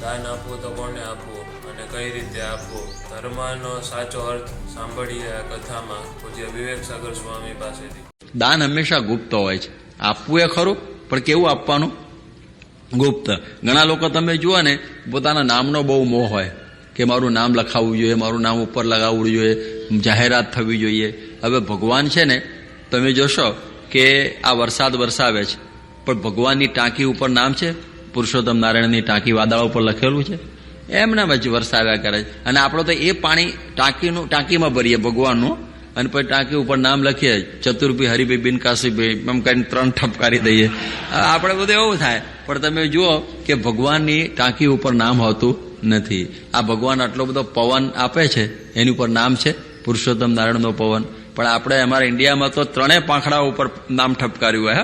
દાન આપવું તો કોને આપવું અને કઈ રીતે આપવું ધર્મનો સાચો અર્થ સાંભળીએ આ કથામાં પૂજ્ય વિવેક સાગર સ્વામી પાસેથી. દાન હંમેશા ગુપ્ત હોય છે. આપવું એ ખરું, પણ કેવું આપવાનું? ગુપ્ત. ઘણા લોકો તમે જુઓ ને, પોતાના નામનો બહુ મોહ હોય કે મારું નામ લખાવવું જોઈએ, મારું નામ ઉપર લગાવવું જોઈએ, જાહેરાત થવી જોઈએ. હવે ભગવાન છે ને, તમે જોશો કે આ વરસાદ વરસાવે છે. પણ ભગવાનની ટાંકી ઉપર નામ છે? પુરુષોત્તમ નારાયણની ટાંકી વાદળા ઉપર લખેલું છે. એમના વચ્ચે વરસાવ્યા કરે છે. અને આપણે તો એ પાણી ટાંકીનું, ટાંકીમાં ભરીએ ભગવાનનું. અને પછી ટાંકી ઉપર નામ લખીએ, ચતુર્ભી હરિભાઈ બિનકાશીભાઈ એમ કરીને ત્રણ ઠપકારી દઈએ. આપણે બધું એવું થાય. પણ તમે જુઓ કે ભગવાનની ટાંકી ઉપર નામ હોતું નથી. આ ભગવાન આટલો બધો પવન આપે છે. એની ઉપર નામ છે પુરુષોત્તમ નારાયણનો પવન. પણ આપણે અમારા ઇન્ડિયામાં તો ત્રણેય પાંખડા ઉપર નામ ઠપકાર્યું હોય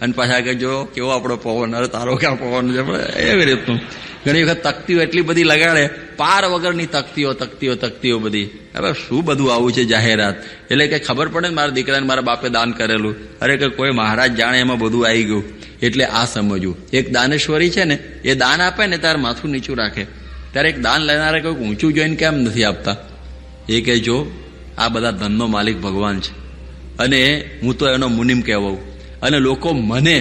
અને પાછા કે જો કેવો આપણો પવન, અરે તારો ક્યાં પવન છે? એવી રીતનું. ઘણી વખત તકતીઓ એટલી બધી લગાડે, પાર વગરની તકતીઓ તકતીઓ તકતીઓ બધી. હવે શું બધું આવું છે જાહેરાત? એટલે કે ખબર પડે ને મારા દીકરાને, મારા બાપે દાન કરેલું. અરે કે કોઈ મહારાજ જાણે એમાં બધું આવી ગયું. એટલે આ સમજવું. એક દાનેશ્વરી છે ને, એ દાન આપે ને ત્યારે માથું નીચું રાખે. ત્યારે એક દાન લેનારે કોઈક ઊંચું જોઈને કેમ નથી આપતા? એ કે જો, આ બધા ધનનો માલિક ભગવાન છે. અને હું તો એનો મુનિમ કહેવાઉં. અને લોકો મને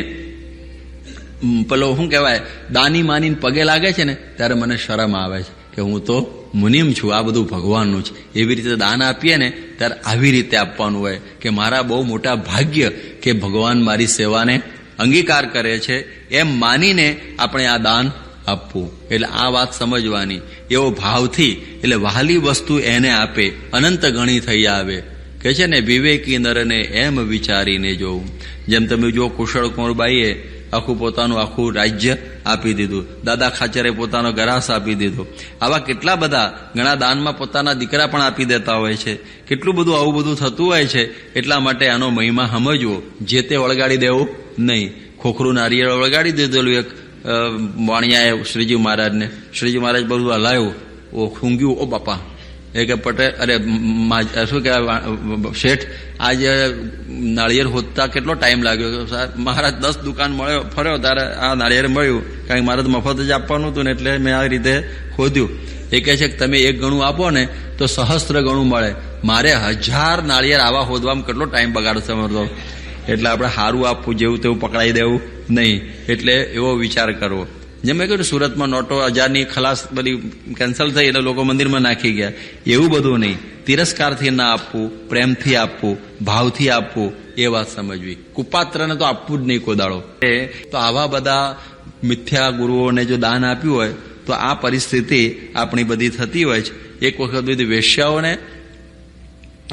પેલો શું કહેવાય, દાની માનીને પગે લાગે છે ને, ત્યારે મને શરમ આવે છે કે હું તો મુનિમ છું, આ બધું ભગવાનનું છે. એવી રીતે દાન આપીએ ને, ત્યારે આવી રીતે આપવાનું હોય કે મારા બહુ મોટા ભાગ્ય કે ભગવાન મારી સેવાને અંગીકાર કરે છે, એમ માનીને આપણે આ દાન આપવું. એટલે આ વાત સમજવાની. એવો ભાવથી, એટલે વહાલી વસ્તુ એને આપે, અનંત ગણી થઈ આવે. કે છે ને, વિવેકી નરને એમ વિચારીને જોવું જેમ તમે જો કુશળ કુંવરબાઈએ આખું પોતાનું આખું રાજ્ય આપી દીધું, દાદા ખાચરે પોતાનો ગરાસ આપી દીધો. આવા કેટલા બધા ઘણા દાનમાં પોતાના દીકરા પણ આપી દેતા હોય છે. કેટલું બધું આવું બધું થતું હોય છે, એટલા માટે આનો મહિમા સમજવો. જે તે વળગાડી દેવું નહીં. ખોખરું નારિયેળ વળગાડી દીધેલું એક વાણિયાએ શ્રીજી મહારાજને. શ્રીજી મહારાજ બધું હલાયું. ઓ ખૂંગ્યું ઓ બાપા. એ કે પટેલ અરે શું કહેવાય શેઠ, આજે નાળિયેર હોદતા કેટલો ટાઈમ લાગ્યો? સાહેબ, મહારાજ દસ દુકાન મળ્યો, ફર્યો ત્યારે આ નાળિયેર મળ્યું. કારણ કે મારે મફત જ આપવાનું હતું ને એટલે મેં આ રીતે ખોદ્યું. એ કહે છે કે તમે એક ગણું આપો ને, તો સહસ્ત્ર ગણું મળે. મારે હજાર નાળિયેર આવા હોદવામાં કેટલો ટાઈમ બગાડશે મારો એટલે આપણે સારું આપવું, જેવું તેવું પકડાઈ દેવું નહીં. એટલે એવો વિચાર કરવો. જેમ મેં કહ્યું સુરતમાં નોટો હજારની ખલાસ બધી કેન્સલ થઈ એટલે લોકો મંદિરમાં નાખી ગયા. એવું બધું નહીં. તિરસ્કારથી ના આપવું, પ્રેમથી આપવું, ભાવથી આપવું, એ વાત સમજવી. કુપાત્રને તો આપવું જ નહીં કોદાળો. એ, તો આવા બધા મિથ્યા ગુરુઓને જો દાન આપ્યું હોય, તો આ પરિસ્થિતિ આપણી બધી થતી હોય છે. એક વખત બધી વેશ્યાઓને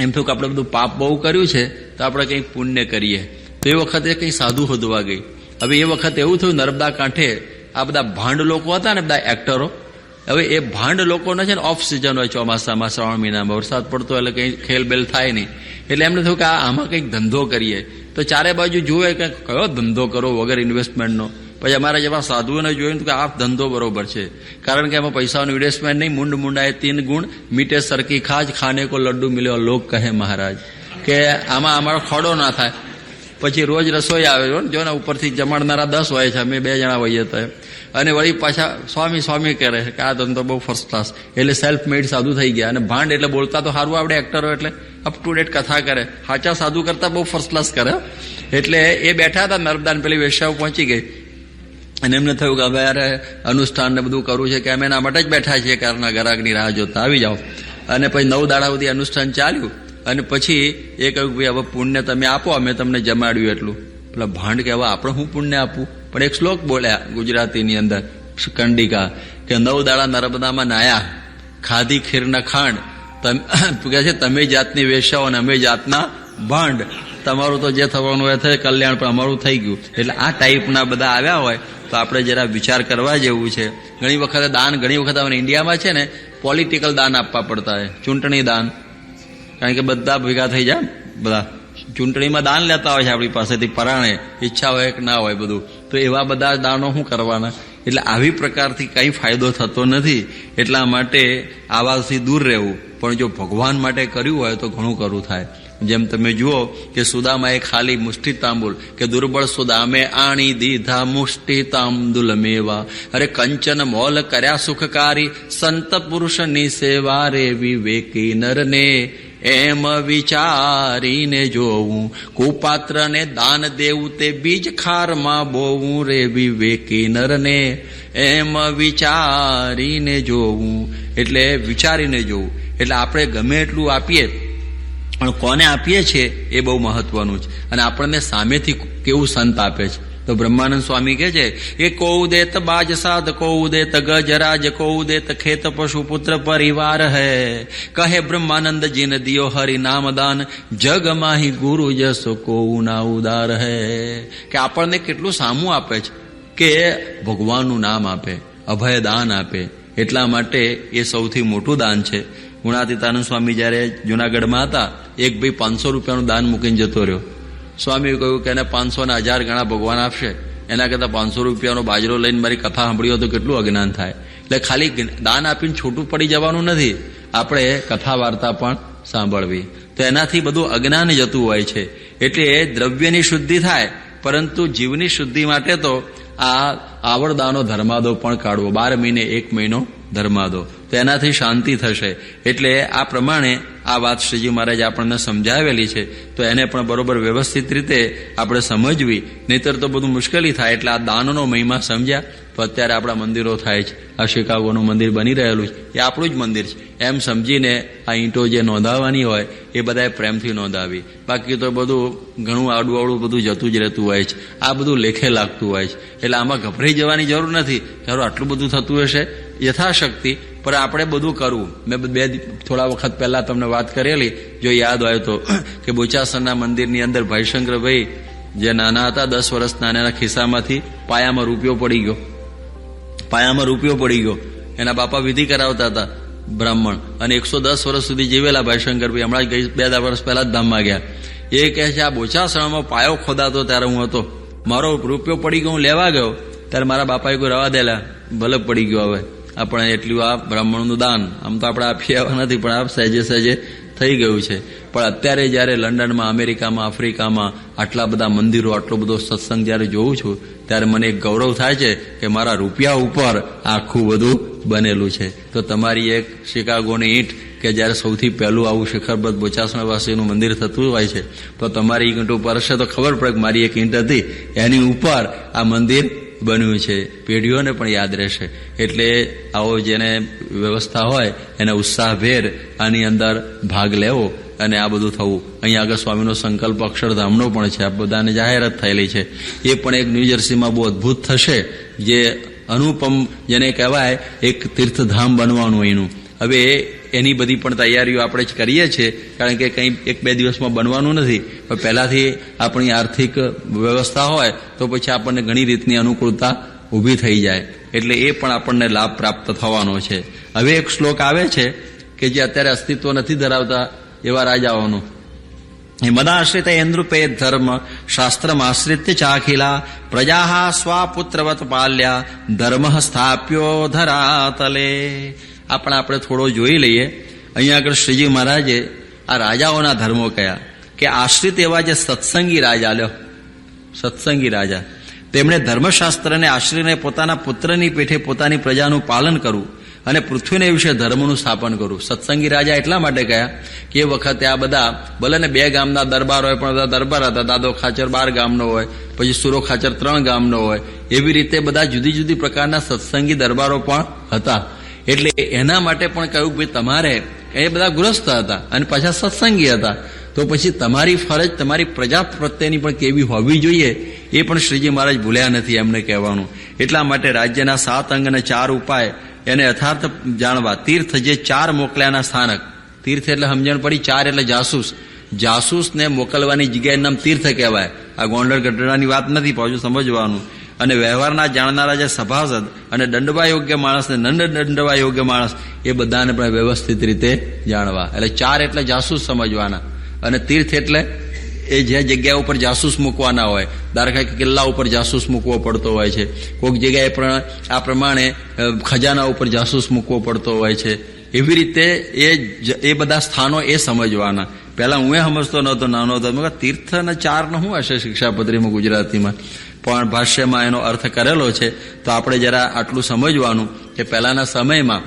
એમ થયું કે આપણે બધું પાપ બહુ કર્યું છે, તો આપણે કંઈક પુણ્ય કરીએ. તો એ વખતે કંઈ સાધુ હોદવા ગઈ. હવે એ વખતે એવું થયું, નર્મદા કાંઠે આ બધા ભાંડ લોકો હતા ને બધા એક્ટરો હવે એ ભાંડ લોકોને છે ને ઓફ સિઝન હોય ચોમાસામાં, શ્રાવણ મહિનામાં, વરસાદ પડતો એટલે કંઈ ખેલબેલ થાય નહીં. એટલે એમને થયું કે આમાં કંઈક ધંધો કરીએ. તો ચારે બાજુ જુએ કે કયો ધંધો કરો વગર ઇન્વેસ્ટમેન્ટનો પછી અમારા જેવા સાધુઓને જોયું કે આ ધંધો બરોબર છે. કારણ કે એમાં પૈસાનું ઇન્વેસ્ટમેન્ટ નહીં, મુંડ મુંડાએ તીન ગુણ મીટે સરકી ખાજ, ખાને કો લડ્ડુ મિલ્યો લોક કહે મહારાજ. કે આમાં અમારો ખોડો ના થાય. પછી રોજ રસોઈ આવે જો ને ઉપરથી જમાડનારા દસ હોય છે, અમે બે જણા હોઈએ તો. અને વળી પાછા સ્વામી સ્વામી કરે છે કે આ ધંધો બહુ ફર્સ્ટ ક્લાસ એટલે સેલ્ફ મેડ સાધુ થઈ ગયા. અને ભાંડ એટલે બોલતા તો સારું આવડે એક્ટરો એટલે. અપ ટુ ડેટ કથા કરે. સાચા સાધુ કરતા બહુ ફર્સ્ટ ક્લાસ કરે. એટલે એ બેઠા હતા નર્મદાન પેલી વેશ્યાઓ પહોંચી ગઈ. અને એમને થયું કે હવે યાર, અનુષ્ઠાન ને બધું કરવું છે કે અમે એના માટે જ બેઠા છીએ, કારના ગરાગની રાહ જોતા. આવી જાઓ. અને પછી નવ દાડા સુધી અનુષ્ઠાન ચાલ્યું. અને પછી એ કહ્યું ભાઈ, હવે પુણ્ય તમે આપો, અમે તમને જમાડ્યું એટલું. પેલા ભાંડ કે હવે આપણે હું પુણ્ય આપવું પણ એક શ્લોક બોલ્યા ગુજરાતીની અંદર, કંડિકા, કે નવ દાડા નર્મદામાં નાયા, ખાધી ખીરના ખાંડ. તમે કહે છે, તમે જાતની વેશ્યાઓ અને અમે જાતના ભાંડ. તમારું તો જે થવાનું હોય થાય, કલ્યાણ પણ અમારું થઈ ગયું. એટલે આ ટાઈપના બધા આવ્યા હોય, તો આપણે જરા વિચાર કરવા જેવું છે. ઘણી વખતે દાન, ઘણી વખત આપણે ઇન્ડિયામાં છે ને, પોલિટિકલ દાન આપવા પડતા હોય, ચૂંટણી દાન. કારણ કે બધા ભેગા થઈ જાય બધા ચૂંટણીમાં દાન લેતા હોય છે આપણી પાસેથી પરાણે, ઈચ્છા હોય કે ના હોય બધું. તો એવા બધા દાનો શું કરવાના? એટલે આવી પ્રકારથી કંઈ ફાયદો થતો નથી. એટલા માટે આવાથી દૂર રહેવું. પણ જો ભગવાન માટે કર્યું હોય તો ઘણું કરવું થાય. જેમ તમે જુઓ કે સુદામાએ ખાલી મુષ્ટિ તાંબુલ કે દુર્બળ સુદામે આણી દીધા મુષ્ટિ તાંબુલ મેવા. અરે કંચન મોલ કર્યા સુખકારી, સંત પુરુષની સેવા રે વિવેકી નરને. એમ વિચારીને જોવું કુપાત્રને દાન દેવું તે બીજ ખારમાં બોવું રે વિવેકી નરને એમ વિચારીને જોવું એટલે વિચારીને જોવું એટલે આપણે ગમે એટલું આપીએ, પણ કોને આપીએ છીએ એ બહુ મહત્વનું છે. અને આપણને સામેથી કેવું સંત આપે છે? તો બ્રહ્માનંદ સ્વામી કહે છે એ કૌ દેત બાજ સાધ કૌ દેત ગજરાજ કૌ દેત ખેત પશુ પુત્ર પરિવાર હૈ. કહે બ્રહ્માનંદ જીન દિયો હરિ નામ દાન, જગ માહી ગુરુ જસ કૌ ના ઉદાર હૈ. કે આપણને કેટલું સામું આપે છે કે ભગવાનનું નામ આપે, અભય દાન આપે. એટલા માટે એ સૌથી મોટું દાન છે. ગુણાતીતાનંદ સ્વામી જ્યારે જુનાગઢમાં હતા, એક ભાઈ પાંચસો રૂપિયાનું દાન મૂકીને જતો રહ્યો. સ્વામીએ કહ્યું કે એને પાંચસો ને હજાર ગણા ભગવાન આપશે. એના કરતાં પાંચસો રૂપિયાનો બાજરો લઈને મારી કથા સાંભળી હોય તો કેટલું અજ્ઞાન થાય. એટલે ખાલી દાન આપીને છૂટું પડી જવાનું નથી. આપણે કથા વાર્તા પણ સાંભળવી. તો એનાથી બધું અજ્ઞાન જતું હોય છે. એટલે દ્રવ્યની શુદ્ધિ થાય, પરંતુ જીવની શુદ્ધિ માટે તો આ આવડદાનો ધર્માદો પણ કાઢવો. બાર મહિને એક મહિનો ધર્માદો. તો એનાથી શાંતિ થશે. એટલે આ પ્રમાણે આ વાત શ્રીજી મહારાજ આપણને સમજાવેલી છે. તો એને પણ બરોબર વ્યવસ્થિત રીતે આપણે સમજવી. નહીતર તો બધું મુશ્કેલી થાય. એટલે આ દાનનો મહિમા સમજ્યા. તો અત્યારે આપણા મંદિરો થાય છે આ શિકાગોનું મંદિર બની રહેલું છે એ આપણું જ મંદિર છે. એમ સમજીને આ ઈંટો જે નોંધાવવાની હોય, એ બધાએ પ્રેમથી નોંધાવી. બાકી તો બધું ઘણું આડું બધું જતું જ રહેતું હોય છે. આ બધું લેખે લાગતું હોય છે. એટલે આમાં ગભરાઈ જવાની જરૂર નથી. ચાલો આટલું બધું થતું હશે. યથાશક્તિ પણ આપણે બધું કરવું. મેં બે થોડા વખત પહેલા તમને વાત કરેલી, જો યાદ હોય તો, કે બોચાસરના મંદિરની અંદર ભાઈશંકરભાઈ જે નાના હતા, દસ વર્ષના એના ખિસ્સામાંથી પાયામાં રૂપિયો પડી ગયો. પાયામાં રૂપિયો પડી ગયો. એના બાપા વિધિ કરાવતા હતા બ્રાહ્મણ. અને એકસો દસ વર્ષ સુધી જીવેલા ભાઈશંકરભાઈ હમણાં ગઈ બે વર્ષ પહેલા જ ધામમાં ગયા. એ કહે છે, આ બોચાસણામાં પાયો ખોદાતો ત્યારે હું હતો. મારો રૂપિયો પડી ગયો, હું લેવા ગયો. ત્યારે મારા બાપાએ કોઈ રવા દેલા. ભલે પડી ગયો હવે. આપણે એટલું આ બ્રાહ્મણનું દાન, આમ તો આપણે આપી એવા નથી, પણ આ સહેજે સહેજે થઈ ગયું છે. પણ અત્યારે જ્યારે લંડનમાં, અમેરિકામાં, આફ્રિકામાં આટલા બધા મંદિરો, આટલો બધો સત્સંગ જ્યારે જોઉં છું, ત્યારે મને એક ગૌરવ થાય છે કે મારા રૂપિયા ઉપર આખું બધું બનેલું છે. તો તમારી એક શિકાગોની ઈંટ કે જ્યારે સૌથી પહેલું આવું શિખરબદ્ધ બોચાસણવાસીનું મંદિર થતું હોય છે, તો તમારી ઈંટ ઉપર હશે તો ખબર પડે કે મારી એક ઈંટ હતી. એની ઉપર આ મંદિર બન્યું છે. પેઢીઓને પણ યાદ રહેશે. એટલે આવો જેને વ્યવસ્થા હોય, એને ઉત્સાહભેર આની અંદર ભાગ લેવો અને આ બધું થવું. અહીંયા આગળ સ્વામીનો સંકલ્પ અક્ષરધામનો પણ છે. આ બધાને જાહેરાત થયેલી છે. એ પણ એક ન્યૂજર્સીમાં બહુ અદભુત થશે જે અનુપમ, જેને કહેવાય એક તીર્થધામ બનવાનું એનું હવે એની બધી પણ તૈયારીઓ આપણે જ કરીએ છીએ, કારણ કે કંઈ એક બે દિવસમાં બનવાનું નથી. પણ પહેલાંથી આપણી આર્થિક વ્યવસ્થા હોય, તો પછી આપણને ઘણી રીતની અનુકૂળતા ઊભી થઈ જાય. એટલે એ પણ આપણને લાભ પ્રાપ્ત થવાનો છે. હવે એક શ્લોક આવે છે કે જે અત્યારે અસ્તિત્વ નથી ધરાવતા એવા રાજાઓનું. મદાશ્રિત ઇન્દ્રુપે ધર્મ શાસ્ત્રમાશ્રિત્ય ચાખિલા પ્રજા સ્વાપુત્રવત પાલ્યા ધર્મ સ્થાપ્યો ધરાતલે. આપણે આપણે થોડો જોઈ લઈએ. અહીંયા આગળ શ્રીજી મહારાજે આ રાજાઓના ધર્મો કયા. કે આશ્રિત એવા જે સત્સંગી રાજા, લ્યો, સત્સંગી રાજા. તેમણે ધર્મશાસ્ત્રને આશ્રીને પોતાના પુત્રની પેઠે પોતાની પ્રજાનું પાલન કરવું અને પૃથ્વીને વિશે ધર્મનું સ્થાપન કરવું. સત્સંગી રાજા એટલા માટે કયા કે એ વખતે આ બધા, ભલે ને બે ગામના દરબાર હોય, પણ બધા દરબાર હતા. દાદો ખાચર બાર ગામનો હોય, પછી સુરો ખાચર ત્રણ ગામનો હોય. એવી રીતે બધા જુદી જુદી પ્રકારના સત્સંગી દરબારો પણ હતા. એટલે એના માટે પણ કહ્યું ભાઈ તમારે એ બધા ગૃહસ્થ હતા અને પાછા સત્સંગી હતા. તો પછી તમારી ફરજ, તમારી પ્રજા પ્રત્યેની પણ કેવી હોવી જોઈએ એ પણ શ્રીજી મહારાજ ભૂલ્યા નથી એમને કહેવાનું. એટલા માટે રાજ્યના સાત અંગ અને ચાર ઉપાય એને યથાર્થ જાણવા. તીર્થ જે ચાર મોકલ્યાના સ્થાનક. તીર્થ એટલે સમજણ પડી, ચાર એટલે જાસૂસ. જાસૂસને મોકલવાની જગ્યાએ નામ તીર્થ કહેવાય. આ ગોંડલ ગઢડાની વાત નથી, પાછું સમજવાનું. અને વ્યવહારના જાણનારા જે સભાસદ અને દંડવા યોગ્ય માણસ ને નંદ દંડવા યોગ્ય માણસ, એ બધાને પણ વ્યવસ્થિત રીતે જાણવા. એટલે ચાર એટલે જાસૂસ સમજવાના. અને તીર્થ એટલે એ જે જગ્યા ઉપર જાસૂસ મૂકવાના હોય. દાખલા કે કિલ્લા ઉપર જાસૂસ મૂકવો પડતો હોય છે. કોઈક જગ્યાએ પણ આ પ્રમાણે ખજાના ઉપર જાસૂસ મૂકવો પડતો હોય છે. એવી રીતે એ એ બધા સ્થાનો એ સમજવાના. પહેલા હું એ સમજતો નહોતો, નાનો હતો. મેં તીર્થ અને ચારનું શું હશે શિક્ષાપત્રીમાં ગુજરાતીમાં? પણ ભાષ્યમાં એનો અર્થ કરેલો છે, તો આપણે જરા આટલું સમજવાનું કે પહેલાના સમયમાં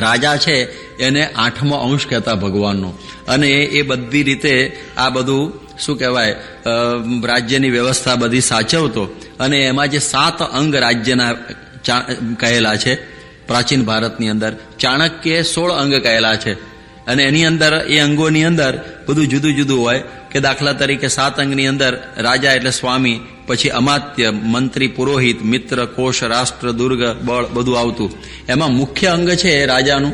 રાજા છે, એને આઠમો અંશ કહેતા ભગવાનનો. અને એ બધી રીતે આ બધું, શું કહેવાય રાજ્યની વ્યવસ્થા બધી સાચવતો. અને એમાં જે સાત અંગ રાજ્યના કહેલા છે, પ્રાચીન ભારતની અંદર, ચાણક્ય સોળ અંગ કહેલા છે. અને એની અંદર, એ અંગોની અંદર બધું જુદું જુદું હોય કે દાખલા તરીકે સાત અંગની અંદર રાજા એટલે સ્વામી પછી અમાત્ય, મંત્રી, પુરોહિત, મિત્ર, કોષ, રાષ્ટ્ર, દુર્ગ, બળ બધું આવતું. એમાં મુખ્ય અંગ છે એ રાજાનું.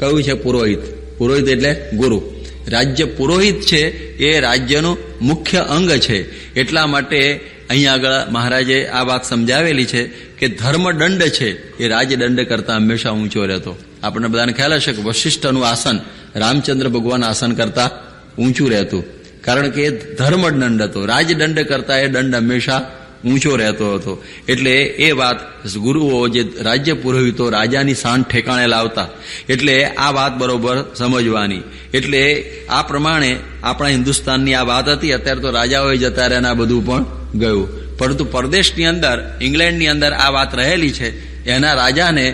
કયું છે પુરોહિત? પુરોહિત એટલે ગુરુ. રાજ્ય પુરોહિત છે એ રાજ્યનું મુખ્ય અંગ છે. એટલા માટે અહીં આગળ મહારાજે આ વાત સમજાવેલી છે કે ધર્મદંડ છે એ રાજદંડ કરતા હંમેશા ઊંચો રહેતો. આપણને બધાને ખ્યાલ હશે કે વશિષ્ઠનું આસન, રામચંદ્ર ભગવાન આસન કરતા ઊંચું રહેતું. કારણ કે એ ધર્મદંડ હતો. રાજદંડ કરતા એ દંડ હંમેશા ઊંચો રહેતો હતો. એટલે એ વાત ગુરુઓ જે રાજ્ય પુરોહિતો રાજાની શાન ઠેકાણે લાવતા, એટલે આ વાત બરોબર સમજવાની. એટલે આ પ્રમાણે આપણા હિન્દુસ્તાનની આ વાત હતી, અત્યારે તો રાજાઓએ જતા રહ્યા બધું પણ ગયું. પરંતુ પરદેશની અંદર, ઇંગ્લેન્ડની અંદર આ વાત રહેલી છે. એના રાજાને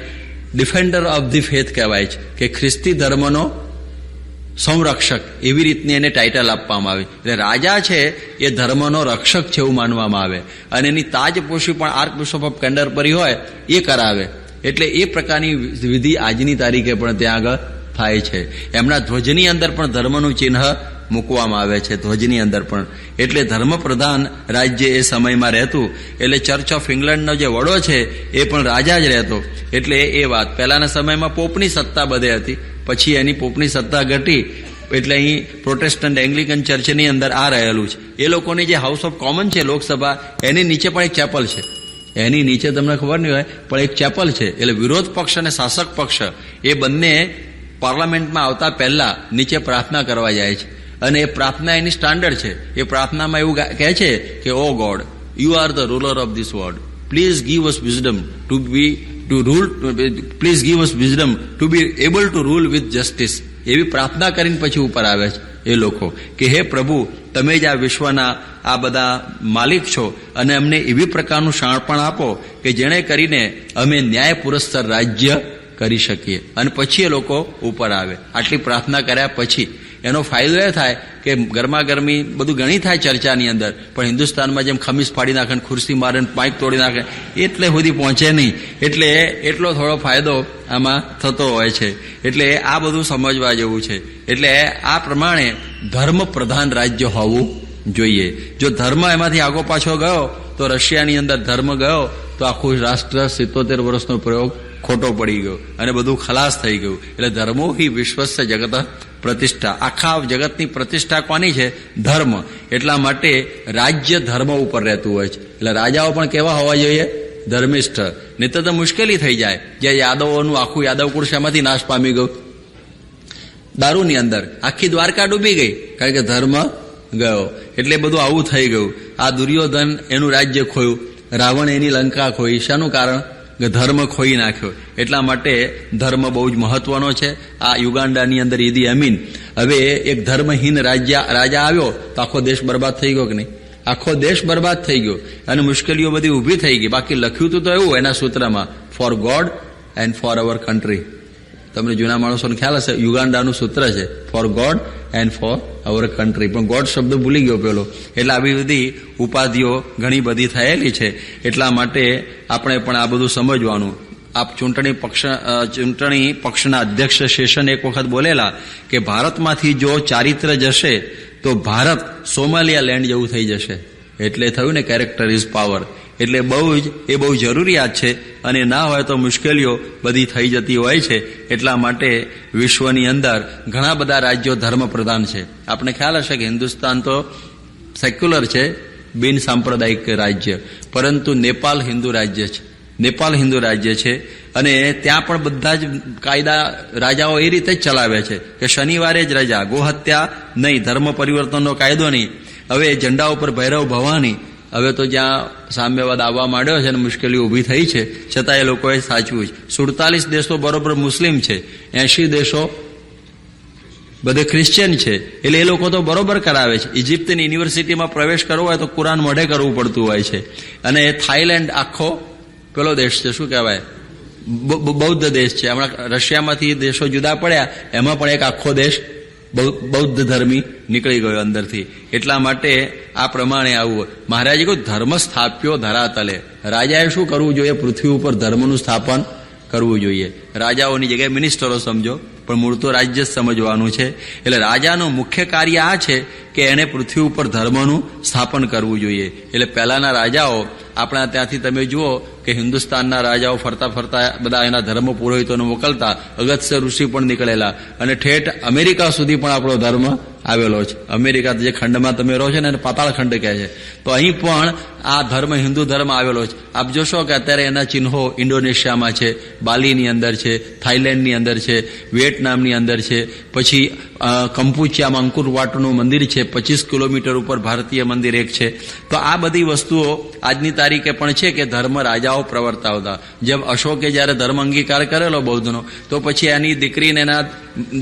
ડિફેન્ડર ઓફ ધી ફેથ કહેવાય છે કે ખ્રિસ્તી ધર્મનો સંરક્ષક એવી રીતની એને ટાઇટલ આપવામાં આવે. એટલે રાજા છે, એ ધર્મનો રક્ષક છે એવું માનવામાં આવે. અને એની તાજપોશી પણ આર્ક બિશોપ ઓફ કેન્ડરપરી હોય, એ કરાવે. એટલે એ પ્રકારની વિધિ આજની તારીખે પણ ત્યાં આગળ થાય છે. એમના ધ્વજની અંદર પણ ધર્મનું ચિહ્ન મૂકવામાં આવે છે, ધ્વજની અંદર પણ. એટલે ધર્મપ્રધાન રાજ્ય એ સમયમાં રહેતું. એટલે ચર્ચ ઓફ ઇંગ્લેન્ડનો જે વડો છે, એ પણ રાજા જ રહેતો. એટલે એ વાત. પહેલાના સમયમાં પોપની સત્તા બધે હતી. પછી એની પોપની સત્તા ઘટી. એટલે અહીં પ્રોટેસ્ટન્ટ એંગ્લિકન ચર્ચની અંદર આ રહેલું છે. એ લોકોની જે હાઉસ ઓફ કોમન છે લોકસભા, એની નીચે પણ એક ચેપલ છે. એની નીચે તમને ખબર નહીં હોય, પણ એક ચેપલ છે. એટલે વિરોધ પક્ષ અને શાસક પક્ષ એ બંને પાર્લામેન્ટમાં આવતા પહેલા નીચે પ્રાર્થના કરવા જાય છે. અને એ પ્રાર્થના એની સ્ટાન્ડર્ડ છે. એ પ્રાર્થનામાં એવું કહે છે કે O God you are the ruler of this world please give us wisdom to be to rule please give us wisdom to be able to rule with justice એવી પ્રાર્થના કરીને પછી ઉપર આવે છે એ લોકો કે, હે પ્રભુ, તમે જ આ વિશ્વના આ બધા માલિક છો અને અમને એવી પ્રકારનું શાણપણ આપો કે જેણે કરીને અમે ન્યાય પુરસ્સર રાજ્ય કરી શકીએ. અને પછી એ લોકો ઉપર આવે. આટલી પ્રાર્થના કર્યા પછી એનો ફાયદો એ થાય કે ગરમા ગરમી બધું ઘણી થાય ચર્ચાની અંદર, પણ હિન્દુસ્તાનમાં જેમ ખમીસ ફાડી નાખે ખુરશી મારે પાઇપ તોડી નાખે, એટલે સુધી પહોંચે નહીં. એટલે એટલો થોડો ફાયદો આમાં થતો હોય છે. એટલે આ બધું સમજવા જેવું છે. એટલે આ પ્રમાણે ધર્મ પ્રધાન રાજ્ય હોવું જોઈએ. જો ધર્મ એમાંથી આગો પાછો ગયો, તો રશિયાની અંદર ધર્મ ગયો, તો આખું રાષ્ટ્ર સિત્તોતેર વર્ષનો પ્રયોગ ખોટો પડી ગયો અને બધું ખલાસ થઈ ગયું. એટલે ધર્મો હિ વિશ્વસ્ય જગત પ્રતિષ્ઠા. આખા જગતની પ્રતિષ્ઠા કોની છે? ધર્મ. એટલા માટે રાજ્ય ધર્મ ઉપર રહેતું હોય છે. એટલે રાજાઓ પણ કેવા હોવા જોઈએ? ધર્મિષ્ઠ. નહીં તો મુશ્કેલી થઈ જાય. જે યાદવોનું આખું યાદવ કુળ નાશ પામી ગયું? દારૂની અંદર. આખી દ્વારકા ડૂબી ગઈ. કારણ કે ધર્મ ગયો. એટલે બધું આવું થઈ ગયું. આ દુર્યોધન એનું રાજ્ય ખોયું. રાવણ એની લંકા ખોઈ. શાનું કારણ? ધર્મ ખોઈ નાખ્યો. એટલા માટે ધર્મ બહુ જ મહત્વનો છે. આ યુગાન્ડાની અંદર ઈદી અમીન. હવે એક ધર્મહીન રાજ્ય, રાજા આવ્યો તો આખો દેશ બરબાદ થઈ ગયો કે નહીં? આખો દેશ બરબાદ થઈ ગયો. અને મુશ્કેલીઓ બધી ઊભી થઈ ગઈ. બાકી લખ્યું હતું તો એવું એના સૂત્રમાં for God and for our country તમને જૂના માણસોને ખ્યાલ હશે યુગાન્ડાનું સૂત્ર છે for God and for our country પણ ગોડ શબ્દ ભૂલી ગયો પેલો. એટલે આવી બધી ઉપાધિઓ ઘણી બધી થયેલી છે. એટલા માટે આપણે પણ આ બધું સમજવાનું. આપ ચૂંટણી પક્ષ ચૂંટણી પક્ષના અધ્યક્ષ શેષન એક વખત બોલેલા કે ભારતમાંથી જો ચારિત્ર જશે, તો ભારત સોમાલિયા લેન્ડ જેવું થઈ જશે. એટલે થયું ને કેરેક્ટર ઇઝ પાવર એટલે બહુ જ એ બહુ જરૂરિયાત છે. અને ના હોય તો મુશ્કેલીઓ બધી થઈ જતી હોય છે. એટલા માટે વિશ્વની અંદર ઘણા બધા રાજ્યો ધર્મ પ્રધાન છે. આપણે ખ્યાલ હશે કે હિન્દુસ્તાન તો સેક્યુલર છે, બિન સાંપ્રદાયિક રાજ્ય. પરંતુ નેપાલ હિન્દુ રાજ્ય છે. નેપાલ હિન્દુ રાજ્ય છે. અને ત્યાં પણ બધા જ કાયદા રાજાઓ એ રીતે જ ચલાવે છે કે શનિવારે જ રજા, ગોહત્યા નહીં, ધર્મ પરિવર્તનનો કાયદો નહીં. હવે ઝંડા ઉપર ભૈરવ ભવાની હવે તો જ્યાં સામ્યવાદ આવવા માંડ્યો છે અને મુશ્કેલી ઊભી થઈ છે, છતાં એ લોકોએ સાચવું છે. સુડતાલીસ દેશો બરોબર મુસ્લિમ છે એસી દેશો બધે ક્રિશ્ચિયન છે. એટલે એ લોકો તો બરોબર કરાવે છે. ઇજિપ્તની યુનિવર્સિટીમાં પ્રવેશ કરવો હોય તો કુરાન મોઢે કરવું પડતું હોય છે. અને થાઈલેન્ડ આખો પેલો દેશ છે, શું કહેવાય? બૌદ્ધ દેશ છે. હમણાં રશિયામાંથી દેશો જુદા પડ્યા, એમાં પણ એક આખો દેશ બૌદ્ધ ધર્મી નીકળી ગયો અંદરથી. એટલા માટે આ પ્રમાણે આવું મહારાજે કહ્યું, ધર્મ સ્થાપ્યો ધરાતલે. રાજાએ શું કરવું જોઈએ? પૃથ્વી ઉપર ધર્મનું સ્થાપન કરવું જોઈએ. રાજાઓની જગ્યાએ મિનિસ્ટરો સમજો, પણ મૂળ તો રાજ્ય જ સમજવાનું છે. એટલે રાજાનું મુખ્ય કાર્ય આ છે કે એને પૃથ્વી ઉપર ધર્મનું સ્થાપન કરવું જોઈએ. એટલે પહેલાના રાજાઓ, આપણા ત્યાંથી તમે જુઓ કે હિન્દુસ્તાનના રાજાઓ ફરતા ફરતા બધા એના ધર્મ પુરોહિતોને મોકલતા અગત્ય ઋષિ પણ નીકળેલા. અને ઠેઠ અમેરિકા સુધી પણ આપણો ધર્મ આવેલો છે. અમેરિકા જે ખંડમાં તમે રહો છો ને એને પાતાળ ખંડ કહે છે. તો અહીં પણ આ ધર્મ, હિન્દુ ધર્મ આવેલો છે. આપ જોશો કે અત્યારે એના ચિહ્નો ઇન્ડોનેશિયામાં છે, બાલીની અંદર છે થાઈલેન્ડની અંદર છે વિયેટનામની અંદર છે. પછી કંપુચિયામાં અંકુર વાટનું મંદિર છે, પચીસ કિલોમીટર ઉપર ભારતીય મંદિર એક છે. તો આ બધી વસ્તુઓ આજની તારીખે પણ છે કે ધર્મ રાજાઓ પ્રવર્તા હતા જેમ અશોકે જ્યારે ધર્મ અંગીકાર કરેલો બૌદ્ધનો, તો પછી એની દીકરીને એના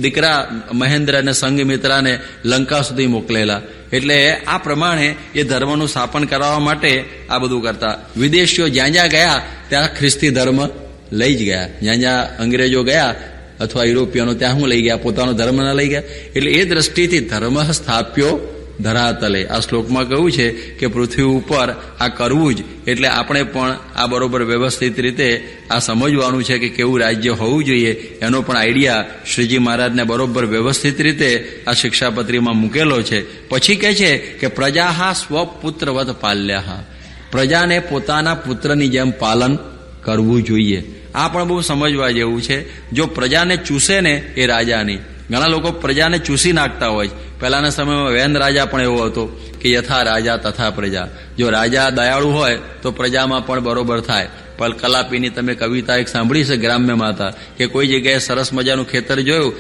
દીકરા મહેન્દ્ર અને સંઘમિત્રાને લંકા સુધી મોકલેલા. એટલે આ પ્રમાણે એ ધર્મનું સ્થાપન કરાવવા માટે આ બધું કરતા. વિદેશીઓ જ્યાં જ્યાં ગયા, ત્યાં ખ્રિસ્તી ધર્મ લઈ જ ગયા. જ્યાં જ્યાં અંગ્રેજો ગયા અથવા યુરોપિયનો, ત્યાં શું લઈ ગયા, પોતાનો ધર્મ ના લઈ ગયા. એટલે એ દ્રષ્ટિથી ધર્મ સ્થાપ્યો ધરાતલે. આ શ્લોકમાં કહ્યું છે કે પૃથ્વી ઉપર આ કરવું જ, એટલે આપણે પણ આ બરોબર વ્યવસ્થિત રીતે આ સમજવાનું છે કે કેવું રાજ્ય હોવું જોઈએ. એનો પણ આઈડિયા શ્રીજી મહારાજને બરોબર વ્યવસ્થિત રીતે આ શિક્ષાપત્રીમાં મૂકેલો છે. પછી કહે છે કે પ્રજાહા સ્વપુત્રવત પાલ્યા પ્રજાને પોતાના પુત્રની જેમ પાલન કરવું જોઈએ. આ પણ બહુ સમજવા જેવું છે. જો પ્રજાને ચૂસે ને એ રાજાની, ઘણા લોકો પ્રજાને ચૂસી નાખતા હોય પહેલાના સમયમાં વેન રાજા પણ એવો હતો કે યથા રાજા તથા પ્રજા. જો રાજા દયાળુ હોય, તો પ્રજામાં પણ બરોબર થાય. પણ કલાપીની તમે કવિતા એક સાંભળી છે ગ્રામ્ય માતા, કે કોઈ જગ્યાએ સરસ મજાનું ખેતર જોયું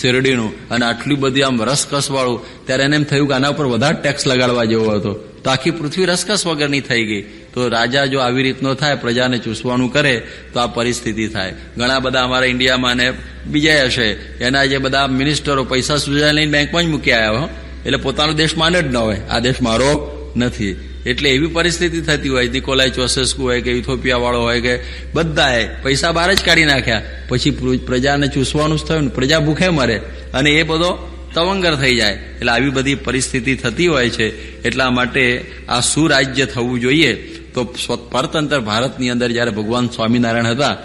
શેરડીનું, અને આટલી બધી આમ રસકસ વાળું ત્યારે એને એમ થયું કે આના ઉપર વધારે ટેક્સ લગાડવા જેવો હતો. તો આખી પૃથ્વી રસકસ વગરની થઈ ગઈ. તો રાજા જો આવી રીતનો થાય, પ્રજાને ચૂસવાનું કરે, તો આ પરિસ્થિતિ થાય. ઘણા બધા અમારા ઇન્ડિયામાં ને બીજા હશે. એના જે બધા મિનિસ્ટરો પૈસા સુજા લઈને બેંકમાં જ મૂકી આવ્યા હો. એટલે પોતાનો દેશ માને જ ન હોય. આ દેશ મારો નથી. એટલે એવી પરિસ્થિતિ થતી હોય, નિકોલાય ચોસેસ્કુ હોય કે ઇથોપિયા વાળો હોય કે બધાએ પૈસા બહાર જ કાઢી નાખ્યા. પછી પ્રજાને ચૂસવાનું જ થયું ને પ્રજા ભૂખે મરે. અને એ બધો તવંગર થઈ જાય. એટલે આવી બધી પરિસ્થિતિ થતી હોય છે. એટલા માટે આ સુરાજ્ય થવું જોઈએ. તો પરતંત્ર ભારતની અંદર જ્યારે ભગવાન સ્વામિનારાયણ હતા,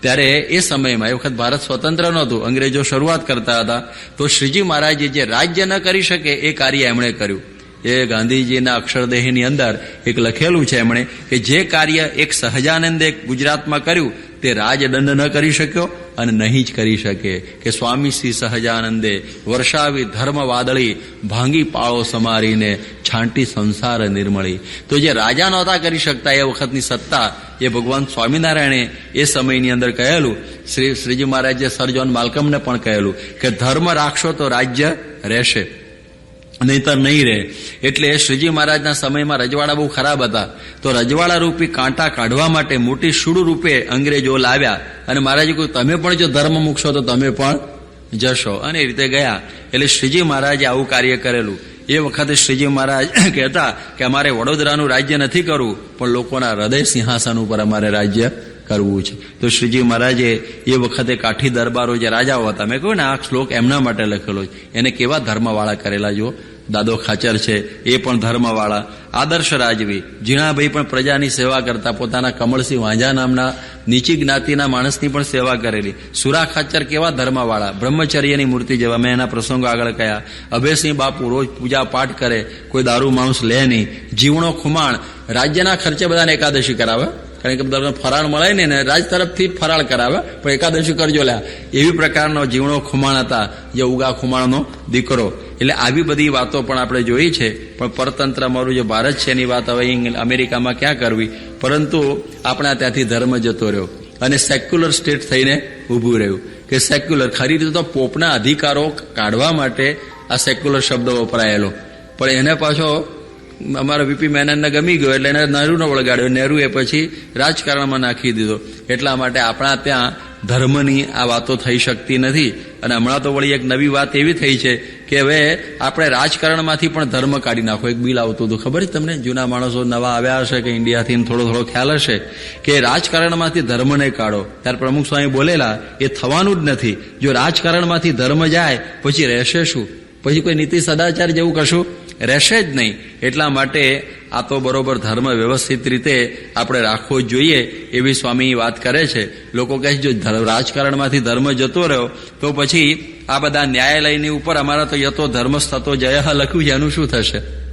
ત્યારે એ સમયમાં એ વખત ભારત સ્વતંત્ર નહોતું. અંગ્રેજો શરૂઆત કરતા હતા. તો શ્રીજી મહારાજે જે રાજ્ય ન કરી શકે એ કાર્ય એમણે કર્યું. એ ગાંધીજીના અક્ષરદેહની અંદર એક લખેલું છે એમણે કે જે કાર્ય એક સહજાનંદે ગુજરાતમાં કર્યું, તે રાજદંડ ન કરી શક્યો અને નહીં જ કરી શકે કે સ્વામી શ્રી સહજાનંદે વર્ષાવી ધર્મ વાદળી ભાંગી પાળો સમારીને છાંટી સંસાર નિર્મળી. તો જે રાજા નહોતા કરી શકતા એ વખતની સત્તા એ ભગવાન સ્વામિનારાયણે એ સમયની અંદર કહેલું. શ્રી શ્રીજી મહારાજે સર જોન માલકમને પણ કહેલું કે ધર્મ રાખશો તો રાજ્ય રહેશે. નહીતર નહીં રહે. એટલે શ્રીજી મહારાજના સમયમાં રજવાડા બહુ ખરાબ હતા. તો રજવાડા રૂપી કાંટા કાઢવા માટે મોટી શૂળ રૂપે અંગ્રેજો લાવ્યા. અને મહારાજે કહ્યું, તમે પણ જો ધર્મ મૂકશો તો તમે પણ જશો. અને એ રીતે ગયા. એટલે શ્રીજી મહારાજે આવું કાર્ય કરેલું. એ વખતે શ્રીજી મહારાજ કહેતા કે, અમારે વડોદરાનું રાજ્ય નથી કરવું, પણ લોકોના હૃદય સિંહાસન ઉપર અમારે રાજ્ય કરવું છે. તો શ્રીજી મહારાજે એ વખતે કાઠી દરબારો જે રાજાઓ હતા, મેં કહ્યું ને, આ શ્લોક એમના માટે લખેલો છે. એને કેવા ધર્મવાળા કરેલા જો દાદો ખાચર છે, એ પણ ધર્મવાળા. આદર્શ રાજવી, ઝીણાભાઈ પણ પ્રજાની સેવા કરતા, પોતાના કમળસિંહ વાંઝા નામના નીચી જ્ઞાતિના માણસની પણ સેવા કરેલી. સુરા ખાચર કેવા ધર્મવાળા, બ્રહ્મચર્યની મૂર્તિ જેવા. મેં એના પ્રસંગો આગળ કયા. અભયસિંહ બાપુ રોજ પૂજા પાઠ કરે, કોઈ દારૂ માંસ લે નહીં. જીવણો ખુમાણ. રાજ્યના ખર્ચે બધાને એકાદશી કરાવે. કારણ કે તમને ફરાળ મળે ને એને રાજ તરફથી ફરાળ કરાવે, પણ એકાદશી કરજો લ્યા. એવી પ્રકારનો જીવણો ખુમાણ હતા, જે ઉગા ખુમાણનો દીકરો. એટલે આવી બધી વાતો પણ આપણે જોઈ છે. પણ પરતંત્ર અમારું જે ભારત છે એની વાત હવે અમેરિકામાં ક્યાં કરવી? પરંતુ આપણા ત્યાંથી ધર્મ જતો રહ્યો. અને સેક્યુલર સ્ટેટ થઈને ઊભું રહ્યું. કે સેક્યુલર ખરી રીતે તો પોપના અધિકારો કાઢવા માટે આ સેક્યુલર શબ્દ વપરાયેલો. પણ એને પાછો અમારા વીપી મેનનને ગમી ગયો એટલે એને નહેરુનો વળગાડ્યો. નહેરુએ પછી રાજકારણમાં નાખી દીધો. એટલા માટે આપણા ત્યાં ધર્મની આ વાતો થઈ શકતી નથી. અને હમણાં તો વળી એક નવી વાત એવી થઈ છે કે હવે આપણે રાજકારણમાંથી પણ ધર્મ કાઢી નાખો. એક બિલ આવતું હતું. ખબર છે તમને? જૂના માણસો નવા આવ્યા હશે કે ઇન્ડિયાથી થોડો થોડો ખ્યાલ હશે કે રાજકારણમાંથી ધર્મને કાઢો. ત્યારે પ્રમુખ સ્વામી બોલેલા, એ થવાનું જ નથી. જો રાજકારણમાંથી ધર્મ જાય, પછી રહેશે શું? પછી કોઈ નીતિ સદાચાર જેવું કશું? રહેશે જ નહીં. એટલા માટે આ તો બરોબર ધર્મ વ્યવસ્થિત રીતે આપણે રાખવો જોઈએ એવી સ્વામી વાત કરે છે. લોકો કહે છે, જો રાજકારણમાંથી ધર્મ જતો રહ્યો, તો પછી આ બધા ન્યાયાલયની ઉપર અમારા તો યતો ધર્મ થતો જય લખ્યું છે, એનું શું થશે?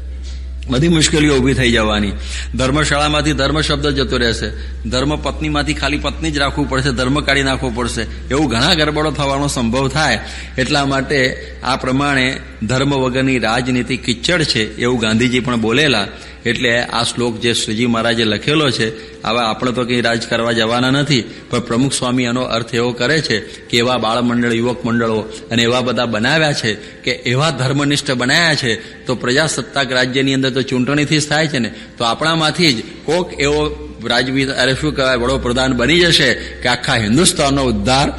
બધી મુશ્કેલીઓ ઊભી થઈ જવાની. ધર્મશાળામાંથી ધર્મ શબ્દ જતો રહેશે. ધર્મ પત્નીમાંથી ખાલી પત્ની જ રાખવું પડશે, ધર્મ કાઢી નાખવો પડશે. એવું ઘણા ગરબડો થવાનો સંભવ થાય. એટલા માટે આ પ્રમાણે ધર્મ વગરની રાજનીતિ કિચ્ચડ છે એવું ગાંધીજી પણ બોલેલા. એટલે આ શ્લોક જે શ્રીજી મહારાજે લખેલો છે, હવે આપણે તો કંઈ રાજ કરવા જવાના નથી, પણ પ્રમુખ સ્વામી એનો અર્થ એવો કરે છે કે એવા બાળમંડળ, યુવક મંડળો અને એવા બધા બનાવ્યા છે કે એવા ધર્મનિષ્ઠ બનાવ્યા છે, તો પ્રજાસત્તાક રાજ્યની અંદર તો ચૂંટણીથી જ થાય છે ને. તો આપણામાંથી જ કોક એવો રાજવી અરે શું કહેવાય વડોપ્રધાન બની જશે કે આખા હિન્દુસ્તાનનો ઉદ્ધાર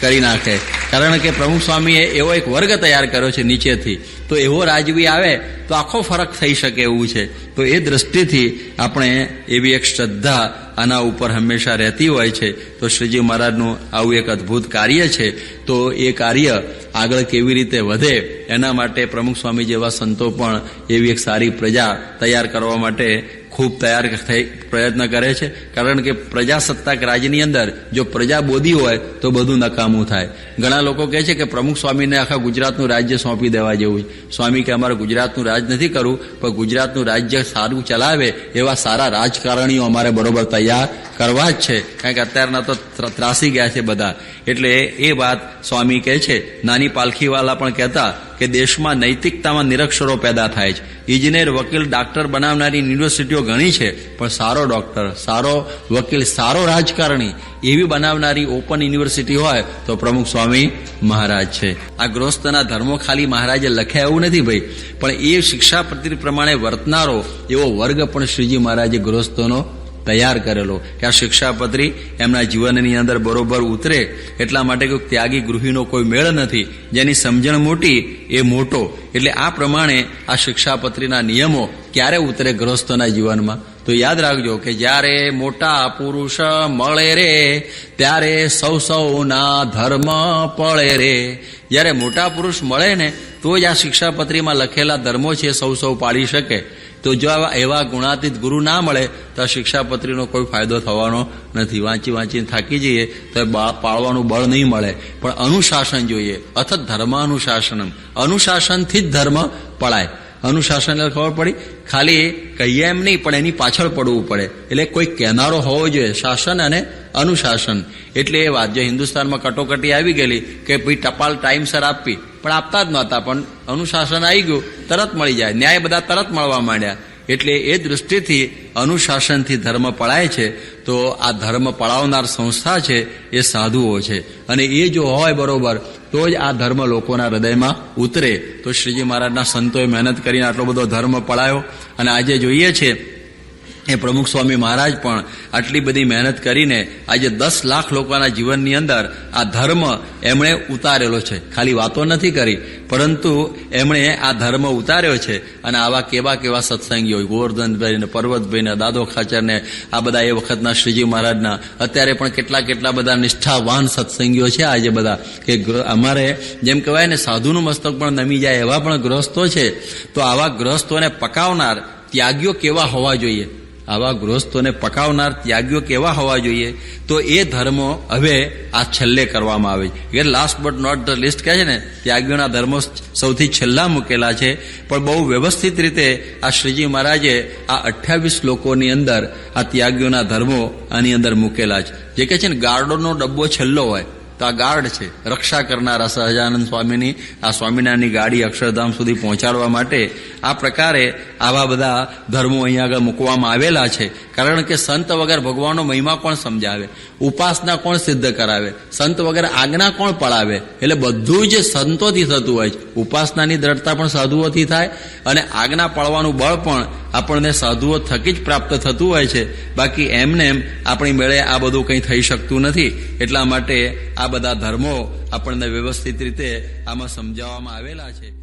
કરી નાખે. કારણ કે પ્રમુખ સ્વામીએ એવો એક વર્ગ તૈયાર કર્યો છે નીચેથી. તો એવો રાજવી આવે, તો આખો ફરક થઈ શકે એવું છે. તો એ દ્રષ્ટિથી આપણે એવી એક શ્રદ્ધા આના ઉપર હંમેશા રહેતી હોય છે. તો શ્રીજી મહારાજનું આવું એક અદ્ભુત કાર્ય છે. તો એ કાર્ય આગળ કેવી રીતે વધે, એના માટે પ્રમુખ સ્વામી જેવા સંતો પણ એવી એક સારી પ્રજા તૈયાર કરવા માટે ખૂબ તૈયાર થઈ પ્રયત્ન કરે છે. કારણ કે પ્રજાસત્તાક રાજની અંદર જો પ્રજા બોધી હોય તો બધું નકામું થાય. ઘણા લોકો કહે છે કે પ્રમુખ સ્વામીને આખા ગુજરાતનું રાજ્ય સોંપી દેવા જેવું સ્વામી કે અમારે ગુજરાતનું રાજ નથી કરવું, પણ ગુજરાતનું રાજ્ય સારું ચલાવે એવા સારા રાજકારણીઓ અમારે બરોબર તૈયાર કરવા જ છે. કારણ કે અત્યારના તો ત્રાસી ગયા છે બધા. એટલે એ વાત સ્વામી કહે છે. નાની પાલખીવાલા પણ કહેતા કે દેશમાં નૈતિકતામાં નિરક્ષરો પેદા થાય છે. ઇજનેર વકીલ ડાક્ટર બનાવનારી યુનિવર્સિટીઓ ઘણી છે, પણ સારો ડોક્ટર સારો વકીલ, સારો રાજકારણી એવી બનાવનારી ઓપન યુનિવર્સિટી હોય તો પ્રમુખ સ્વામી મહારાજ છે. આ ગૃહસ્થના ધર્મો ખાલી મહારાજે લખ્યા એવું નથી ભાઈ, પણ એ શિક્ષાપત્રી પ્રમાણે વર્તનારો એવો વર્ગ પણ શ્રીજી મહારાજે ગૃહસ્થોનો તૈયાર કરેલો કે આ શિક્ષાપત્રી એમના જીવનની અંદર બરોબર ઉતરે એટલા માટે કોઈ ત્યાગી ગૃહિનો કોઈ મેળ નથી, જેની સમજણ મોટી એ મોટો. એટલે આ પ્રમાણે આ શિક્ષાપત્રીના નિયમો ક્યારે ઉતરે ગ્રહસ્થના જીવનમાં? તો યાદ રાખજો કે જ્યારે મોટા પુરુષ મળે રે, ત્યારે સૌ સૌના ધર્મ પળે રે. જ્યારે મોટા પુરુષ મળે ને, તો જ આ શિક્ષાપત્રીમાં લખેલા ધર્મો છે, સૌ સૌ પાળી શકે. તો જો આવા એવા ગુણાતીત ગુરુ ના મળે, તો આ શિક્ષાપત્રીનો કોઈ ફાયદો થવાનો નથી. વાંચી વાંચીને થાકી જઈએ, તો પાળવાનું બળ નહીં મળે. પણ અનુશાસન જોઈએ. અથત ધર્માનુશાસનમ. અનુશાસનથી જ ધર્મ પળાય. અનુશાસન ખબર પડી. ખાલી કહીએ એમ નહીં, પણ એની પાછળ પડવું પડે. એટલે કોઈ કહેનારો હોવો જોઈએ, શાસન અને અનુશાસન. એટલે એ વાત. જે હિન્દુસ્તાનમાં કટોકટી આવી ગયેલી કે ભાઈ ટપાલ ટાઈમસર આપવી, પણ આપતા જ નહોતા, પણ અનુશાસન આવી ગયું, તરત મળી જાય. ન્યાય બધા તરત મળવા માંડ્યા. એટલે એ દૃષ્ટિથી અનુશાસનથી ધર્મ પળાય છે, તો આ ધર્મ પળાવનાર સંસ્થા છે, એ સાધુઓ છે. અને એ જો હોય બરોબર, તો જ આ ધર્મ લોકોના હૃદયમાં ઉતરે. તો શ્રીજી મહારાજના સંતોએ મહેનત કરીને આટલો બધો ધર્મ પળાયો અને આજે જોઈએ છે એ પ્રમુખ સ્વામી મહારાજ પણ આટલી બધી મહેનત કરીને આજે દસ લાખ લોકોના જીવનની અંદર આ ધર્મ એમણે ઉતારેલો છે. ખાલી વાતો નથી કરી, પરંતુ એમણે આ ધર્મ ઉતાર્યો છે અને આવા કેવા કેવા સત્સંગીઓ ગોવર્ધનભાઈને પર્વતભાઈને પર્વતભાઈ દાદો ખાચરને આ બધા એ વખતના શ્રીજી મહારાજના, અત્યારે પણ કેટલા કેટલા બધા નિષ્ઠાવાન સત્સંગીઓ છે આજે બધા કે અમારે જેમ કહેવાય ને, સાધુનું મસ્તક પણ નમી જાય એવા પણ ગ્રસ્તો છે. તો આવા ગ્રસ્તોને પકાવનાર ત્યાગીઓ કેવા હોવા જોઈએ? આવા ગૃહસ્થોને પકાવનાર ત્યાગીઓ કેવા હોવા જોઈએ? તો એ ધર્મો હવે આ છેલ્લે કરવામાં આવે છે. એટલે last but not the least કહે છે ને, ત્યાગીઓના ધર્મો સૌથી છેલ્લા મૂકેલા છે. પણ બહુ વ્યવસ્થિત રીતે આ શ્રીજી મહારાજે આ અઠ્યાવીસ લોકોની અંદર આ ત્યાગીઓના ધર્મો આની અંદર મૂકેલા છે. જે કહે છે ને, ગાર્ડોનો ડબ્બો છેલ્લો હોય, તો આ ગાર્ડ છે, રક્ષા કરનારા સહજાનંદ સ્વામીની, આ સ્વામિનારાયણની ગાડી અક્ષરધામ સુધી પહોંચાડવા માટે આ પ્રકારે આવા બધા ધર્મો અહીંયા આગળ મૂકવામાં આવેલા છે. કારણ કે સંત વગર ભગવાનનો મહિમા કોણ સમજાવે? ઉપાસના કોણ સિદ્ધ કરાવે? સંત વગર આજ્ઞા કોણ પડાવે? એટલે બધું જ સંતોથી થતું હોય છે. ઉપાસનાની દ્રઢતા પણ સાધુઓથી થાય અને આજ્ઞા પાળવાનું બળ પણ આપણને સાધુઓ થકી જ પ્રાપ્ત થતું હોય છે. બાકી એમને એમ આપણી મેળે આ બધું કંઈ થઈ શકતું નથી. એટલા માટે આ બધા ધર્મો આપણને વ્યવસ્થિત રીતે આમાં સમજાવવામાં આવેલા છે.